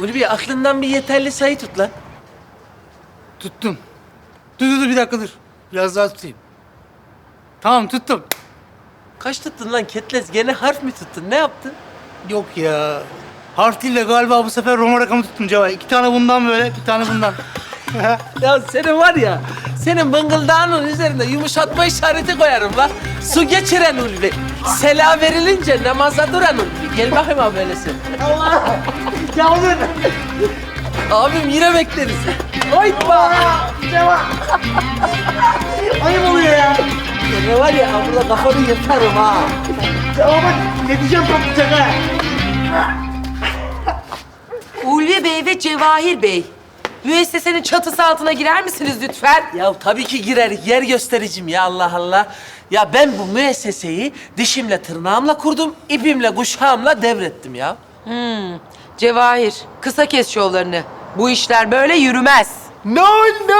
Ulvi aklından bir yeterli sayı tut lan. Tuttum. Dur dur dur bir dakika dur. Biraz daha tutayım. Tamam tuttum. Kaç tuttun lan Ketles? Gene harf mi tuttun? Ne yaptın? Yok ya. Harf değil de galiba bu sefer Roma rakamı tuttum Cevahir. İki tane bundan böyle, bir tane bundan. Ya senin var ya, senin bıngıldağının üzerinde yumuşatma işareti koyarım lan. Su geçiren Ulvi. Sela verilince namaza duran Ulvi. Gel bakayım abi öylesi. ya olur. Abim yine bekleriz. Oytma. Ayıp oluyor ya. Ne var ya, burada kafanı yırtarım ha. Ya bak ne diyeceğim patlayacak ha. Ulvi Bey ve Cevahir Bey. Müessesenin çatısı altına girer misiniz lütfen? Ya tabii ki girer, yer göstericim ya Allah Allah. Ya ben bu müesseseyi dişimle tırnağımla kurdum, ipimle kuşağımla devrettim ya. Cevahir, kısa kes şovlarını. Bu işler böyle yürümez. Ne oldu?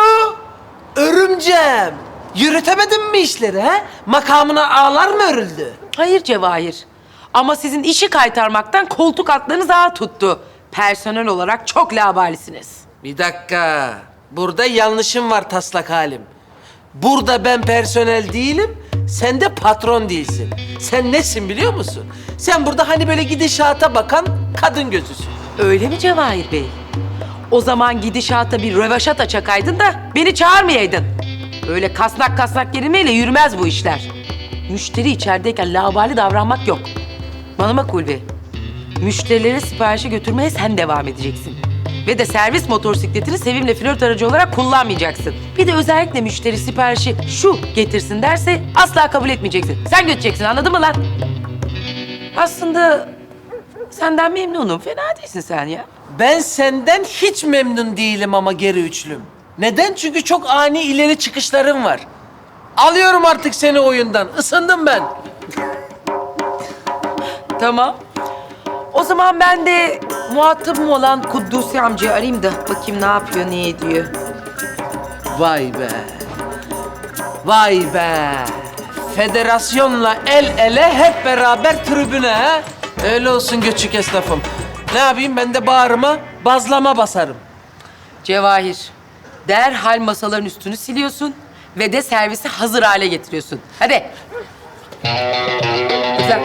Örümcem. Yürütemedin mi işleri ha? Makamına ağlar mı örüldü? Hayır Cevahir. Ama sizin işi kaytarmaktan koltuk altlarınız ağ tuttu. Personel olarak çok labalisiniz. Bir dakika. Burada yanlışım var taslak halim. Burada ben personel değilim, sen de patron değilsin. Sen nesin biliyor musun? Sen burada hani böyle gidişata bakan kadın gözüsün. Öyle mi Cevahir Bey? O zaman gidişata bir rövaşata çakaydın da beni çağırmayaydın. Öyle kasnak kasnak gerilmeyle yürümez bu işler. Müşteri içerideyken labali davranmak yok. Bana bak Ulvi. Müşterilere siparişi götürmeye sen devam edeceksin. Ve de servis motosikletini Sevim'le flört aracı olarak kullanmayacaksın. Bir de özellikle müşteri siparişi şu getirsin derse asla kabul etmeyeceksin. Sen götüreceksin anladın mı lan? Aslında senden memnunum. Fena değilsin sen ya. Ben senden hiç memnun değilim ama geri üçlüm. Neden? Çünkü çok ani ileri çıkışların var. Alıyorum artık seni oyundan. Isındım ben. Tamam. O zaman ben de muhatabım olan Kuddusi amcayı arayayım da bakayım ne yapıyor, ne ediyor. Vay be. Vay be. Federasyonla el ele hep beraber tribüne ha. Öyle olsun göçük esnafım. Ne yapayım ben de bağrıma bazlama basarım. Cevahir, derhal masaların üstünü siliyorsun ve de servisi hazır hale getiriyorsun. Hadi. Güzel.